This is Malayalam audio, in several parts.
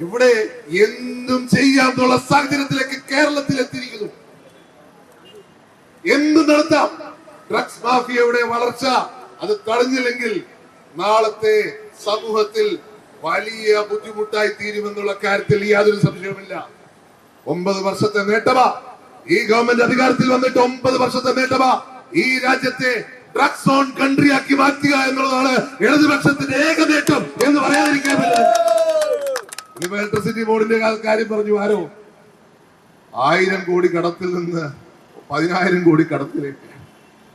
ഇവിടെ എന്തും ചെയ്യാന്നുള്ള സാഹചര്യത്തിലേക്ക് കേരളത്തിൽ എത്തിയിരിക്കുന്നു എന്നും നടത്താം. ഡ്രഗ്സ് മാഫിയയുടെ വളർച്ച അത് തടഞ്ഞില്ലെങ്കിൽ നാളത്തെ സമൂഹത്തിൽ വലിയ ബുദ്ധിമുട്ടായി തീരുമെന്നുള്ള കാര്യത്തിൽ യാതൊരു സംശയവുമില്ല. ഒമ്പത് വർഷത്തെ നേട്ടമാ. ഈ ഗവൺമെന്റ് അധികാരത്തിൽ വന്നിട്ട് ഒമ്പത് വർഷത്തെ നേട്ടമാ. ഈ രാജ്യത്തെ ഡ്രഗ്സ് ഓൺ കൺട്രി ആക്കി മാറ്റുക എന്നുള്ളതാണ് ഇടതുപക്ഷത്തിന്റെ ഏക നേട്ടം എന്ന് പറയാതിരിക്കാൻ പറ്റില്ല. ഇലക്ട്രിസിറ്റി ബോർഡിന്റെ കാര്യം പറഞ്ഞു ആരോ? ആയിരം കോടി കടത്തിൽ നിന്ന് പതിനായിരം കോടി കടത്തിലേക്ക്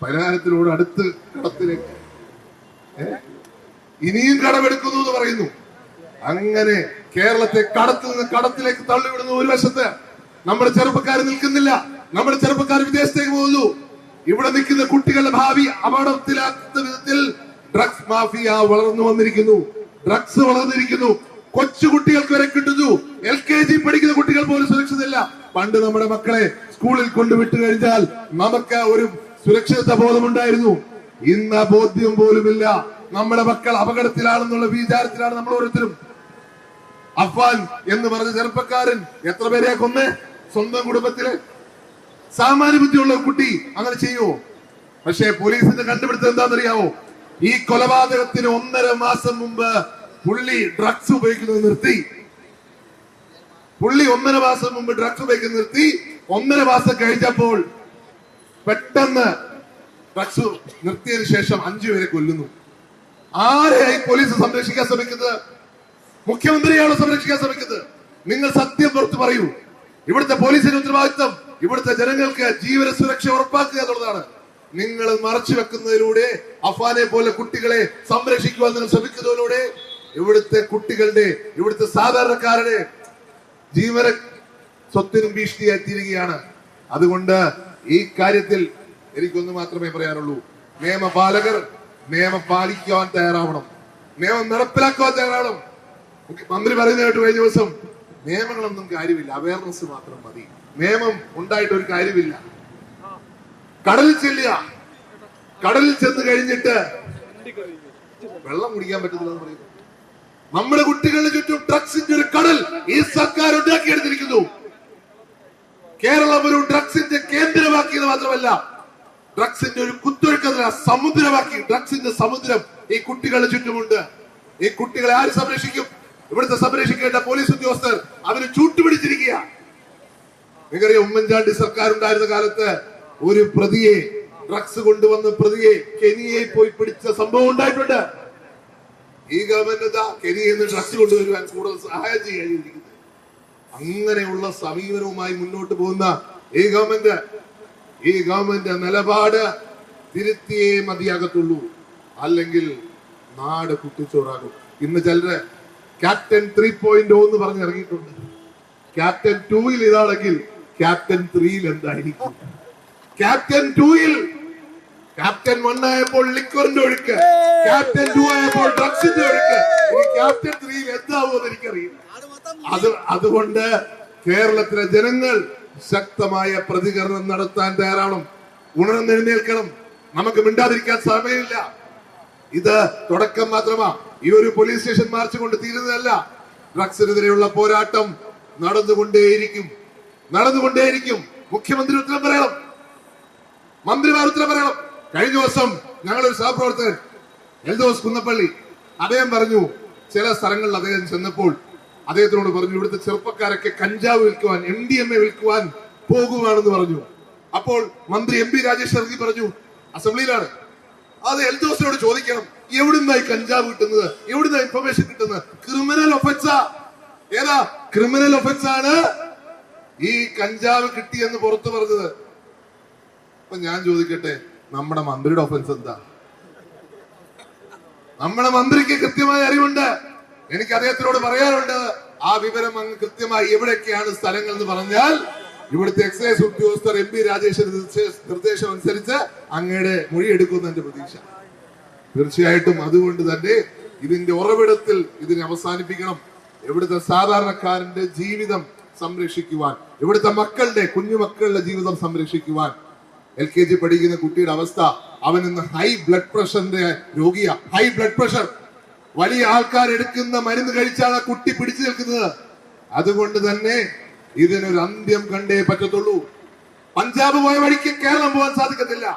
പതിനായിരത്തിനോട് അടുത്ത് കടത്തിലേക്ക്? ഇനിയും കടമെടുക്കുന്നു എന്ന് പറയുന്നു. അങ്ങനെ കേരളത്തെ കടത്തിൽ നിന്ന് കടത്തിലേക്ക് തള്ളിവിടുന്നു ഒരു വശത്ത്. നമ്മുടെ ചെറുപ്പക്കാർ നിൽക്കുന്നില്ല. നമ്മുടെ ചെറുപ്പക്കാർ വിദേശത്തേക്ക് പോകുന്നു. ഇവിടെ നിൽക്കുന്ന കുട്ടികളുടെ ഭാവി അപകടത്തിലാക്കുന്ന വിധത്തിൽ ഡ്രഗ്സ് മാഫിയ വളർന്നു വന്നിരിക്കുന്നു. ഡ്രഗ്സ് വളർന്നിരിക്കുന്നു. കൊച്ചു കുട്ടികൾക്ക് വരെ കിട്ടുന്നു. എൽ കെ ജി പഠിക്കുന്ന കുട്ടികൾ പോലും സുരക്ഷിതല്ല പണ്ട് നമ്മുടെ മക്കളെ സ്കൂളിൽ കൊണ്ടുവിട്ട് കഴിഞ്ഞാൽ നമുക്ക് ഒരു സുരക്ഷിത ബോധമുണ്ടായിരുന്നു. ഇന്ന് ബോധ്യം പോലുമില്ല. നമ്മുടെ മക്കൾ അപകടത്തിലാണെന്നുള്ള വിചാരത്തിലാണ് നമ്മൾ ഓരോരുത്തരും. അഫ്വാൻ എന്ന് പറഞ്ഞ ചെറുപ്പക്കാരൻ എത്ര പേരെയാ കൊന്ന്? സ്വന്തം കുടുംബത്തിൽ? സാമാന്യ ബുദ്ധിയുള്ള കുട്ടി അങ്ങനെ ചെയ്യുമോ പക്ഷേ പോലീസിന്റെ കണ്ടുപിടുത്തം എന്താണെന്നറിയാവോ? ഈ കൊലപാതകത്തിന് ഒന്നര മാസം മുമ്പ് പുള്ളി ഡ്രഗ്സ് ഉപയോഗിക്കുന്നത് നിർത്തി. പുള്ളി ഒന്നര മാസം മുമ്പ് ഡ്രഗ്സ് ഉപയോഗിക്കുന്നത് നിർത്തി. ഒന്നര മാസം കഴിഞ്ഞപ്പോൾ പെട്ടെന്ന് ഡ്രഗ്സ് നിർത്തിയതിനു ശേഷം അഞ്ചു പേരെ കൊല്ലുന്നു. ആരെയായി പോലീസ് സംരക്ഷിക്കാൻ ശ്രമിക്കുന്നത്? മുഖ്യമന്ത്രിയാണോ സംരക്ഷിക്കാൻ ശ്രമിക്കുന്നത്? നിങ്ങൾ സത്യം പുറത്തു പറയൂ. ഇവിടുത്തെ പോലീസിന്റെ ഉത്തരവാദിത്വം ഇവിടുത്തെ ജനങ്ങൾക്ക് ജീവന സുരക്ഷ ഉറപ്പാക്കുക എന്നുള്ളതാണ്. നിങ്ങൾ മറച്ചു വെക്കുന്നതിലൂടെ അഫാനെ പോലെ കുട്ടികളെ സംരക്ഷിക്കുവാൻ നിങ്ങൾ ശ്രമിക്കുന്നതിലൂടെ ഇവിടുത്തെ കുട്ടികളുടെ ഇവിടുത്തെ സാധാരണക്കാരുടെ ജീവന സ്വത്തിനും ഭീഷണിയായി തീരുകയാണ്. അതുകൊണ്ട് ഈ കാര്യത്തിൽ എനിക്കൊന്ന് മാത്രമേ പറയാനുള്ളൂ. നിയമപാലകർ നിയമം പാലിക്കുവാൻ തയ്യാറാവണം. നിയമം നടപ്പിലാക്കുവാൻ തയ്യാറാവണം. മന്ത്രി പറയുന്ന കേട്ടു കഴിഞ്ഞ ദിവസം നിയമങ്ങളൊന്നും കാര്യമില്ല. അവയർനെസ് മാത്രം മതി. നിയമം ഉണ്ടായിട്ട് ഒരു കാര്യമില്ല. കടലിൽ ചെല്ലുക. കടലിൽ ചെന്ന് കഴിഞ്ഞിട്ട് വെള്ളം കുടിക്കാൻ പറ്റുന്നില്ല എന്ന് പറയുന്നു. നമ്മുടെ കുട്ടികളുടെ ചുറ്റും ഡ്രഗ്സിന്റെ ഒരു കടൽ ഈ സർക്കാർ ഉണ്ടാക്കിയെടുത്തിരിക്കുന്നു. കേരളം ഒരു ഡ്രഗ്സിന്റെ കേന്ദ്രമാക്കിയത് മാത്രമല്ല ഡ്രഗ്സിന്റെ ഒരു കുത്തൊഴുക്കല്ല സമുദ്രമാക്കി ഡ്രഗ്സിന്റെ സമുദ്രം ഈ കുട്ടികളുടെ ചുറ്റുമുണ്ട്. ഈ കുട്ടികളെ ആര് സംരക്ഷിക്കും? ഇവിടുത്തെ സംരക്ഷിക്കേണ്ട പോലീസ് ഉദ്യോഗസ്ഥർ അവർ ചൂട്ടുപിടിച്ചിരിക്കുക നിങ്ങൾക്കറിയാം ഉമ്മൻചാണ്ടി സർക്കാർ ഉണ്ടായിരുന്ന കാലത്ത് ഒരു പ്രതിയെ ഡ്രഗ്സ് കൊണ്ടുവന്ന പ്രതിയെ കെനിയെ പോയി പിടിച്ച സംഭവം ഉണ്ടായിട്ടുണ്ട്. ഈ ഗവൺമെന്റ് എന്താ നിന്ന് ഡ്രഗ്സ് കൊണ്ടുവരുവാൻ കൂടുതൽ സഹായം ചെയ്യാനിരിക്കുന്നത്. അങ്ങനെയുള്ള സമീപനവുമായി മുന്നോട്ട് പോകുന്ന ഈ ഗവൺമെന്റ് ഈ ഗവൺമെന്റ് നിലപാട് തിരുത്തിയേ മതിയാകത്തുള്ളൂ. അല്ലെങ്കിൽ നാട് കുട്ടിച്ചോറാകും ഇന്ന് ചിലര് ക്യാപ്റ്റൻ ത്രീ പോയിന്റ് എന്ന് പറഞ്ഞിറങ്ങിയിട്ടുണ്ട് ക്യാപ്റ്റൻ ടൂയിൽ ഇതാണെങ്കിൽ ക്യാപ്റ്റൻ ത്രീയിൽ എന്തായിരിക്കും? ക്യാപ്റ്റൻ ടൂയിൽ ആയപ്പോൾ ലിക്വറിന്റെ ഒഴുക്ക്. ക്യാപ്റ്റൻ ടു ആയപ്പോൾ ഡ്രഗ്സിന്റെ ഒഴുക്ക്. ഇനി ക്യാപ്റ്റൻ ത്രീയിൽ എന്താവുമെന്ന് എനിക്കറിയില്ല. അത് അതുകൊണ്ട് കേരളത്തിലെ ജനങ്ങൾ ശക്തമായ പ്രതികരണം നടത്താൻ തയ്യാറാവണം. ഉണർന്നെഴുന്നേൽക്കണം നമുക്ക് മിണ്ടാതിരിക്കാൻ സമയമില്ല. ഇത് തുടക്കം മാത്രമാ. ഈ ഒരു പോലീസ് സ്റ്റേഷൻ മാർച്ച് കൊണ്ട് തീരുന്നതല്ല. ഡ്രഗ്സിനെതിരെയുള്ള പോരാട്ടം നടന്നുകൊണ്ടേയിരിക്കും. നടന്നുകൊണ്ടേയിരിക്കും. മുഖ്യമന്ത്രി ഉത്തരം പറയണം. മന്ത്രിമാർ ഉത്തരം പറയണം. കഴിഞ്ഞ ദിവസം ഞങ്ങളൊരു സഹപ്രവർത്തകൻ എൽദോസ് കുന്നപ്പള്ളി അദ്ദേഹം പറഞ്ഞു ചില സ്ഥലങ്ങളിൽ അദ്ദേഹം ചെന്നപ്പോൾ അദ്ദേഹത്തിനോട് പറഞ്ഞു ഇവിടുത്തെ ചെറുപ്പക്കാരൊക്കെ കഞ്ചാവ് വിൽക്കുവാൻ എം ഡി എം എ വിൽക്കുവാൻ പോകുവാണെന്ന് പറഞ്ഞു. അപ്പോൾ മന്ത്രി എം പി രാജേഷ് ഇറങ്ങി പറഞ്ഞു അസംബ്ലിയിലാണ്. അത് എൽദോസിനോട് ചോദിക്കണം എവിടുന്നായി കഞ്ചാവ് കിട്ടുന്നത്? എവിടുന്ന ഇൻഫർമേഷൻ കിട്ടുന്നത്? ക്രിമിനൽ ഒഫൻസാ ഏതാ? ക്രിമിനൽ ഒഫൻസ് ആണ് ഈ കഞ്ചാവ് കിട്ടിയെന്ന് പുറത്തു പറഞ്ഞത്. അപ്പൊ ഞാൻ ചോദിക്കട്ടെ നമ്മുടെ മന്ത്രിയുടെ ഒഫൻസ് എന്താ? നമ്മുടെ മന്ത്രിക്ക് കൃത്യമായ അറിവുണ്ട്. എനിക്ക് അദ്ദേഹത്തിനോട് പറയാനുണ്ട് ആ വിവരം അങ്ങ് കൃത്യമായി എവിടെയൊക്കെയാണ് സ്ഥലങ്ങൾ എന്ന് പറഞ്ഞാൽ ഇവിടുത്തെ എക്സൈസ് ഉദ്യോഗസ്ഥർ എം പി രാജേഷ് നിർദ്ദേശം അനുസരിച്ച് അങ്ങയുടെ മൊഴിയെടുക്കുന്ന എന്റെ പ്രതീക്ഷ. തീർച്ചയായിട്ടും അതുകൊണ്ട് തന്നെ ഇതിന്റെ ഉറവിടത്തിൽ ഇതിനെ അവസാനിപ്പിക്കണം. ഇവിടുത്തെ സാധാരണക്കാരന്റെ ജീവിതം സംരക്ഷിക്കുവാൻ ഇവിടുത്തെ മക്കളുടെ കുഞ്ഞുമക്കളുടെ ജീവിതം സംരക്ഷിക്കുവാൻ എൽ കെ ജി പഠിക്കുന്ന കുട്ടിയുടെ അവസ്ഥ അവൻ ഇന്ന് ഹൈ ബ്ലഡ് പ്രഷറിന്റെ രോഗിയാ. ഹൈ ബ്ലഡ് പ്രഷർ വലിയ ആൾക്കാർ എടുക്കുന്ന മരുന്ന് കഴിച്ചാണ് ആ കുട്ടി പിടിച്ചു നിൽക്കുന്നത്. അതുകൊണ്ട് തന്നെ ഇതിനൊരു അന്ത്യം കണ്ടേ പറ്റത്തുള്ളൂ. പഞ്ചാബ് പോയ വഴിക്ക് കേരളം പോകാൻ സാധിക്കത്തില്ല.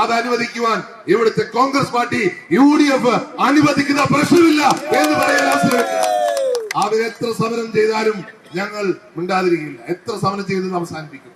അത് അനുവദിക്കുവാൻ ഇവിടുത്തെ Congress party U D F അനുവദിക്കുന്ന പ്രശ്നമില്ല എന്ന് പറയാൻ അവരെത്ര സമരം ചെയ്താലും ഞങ്ങൾ മിണ്ടാതിരിക്കില്ല. എത്ര സമരം ചെയ്തത് അവസാനിപ്പിക്കും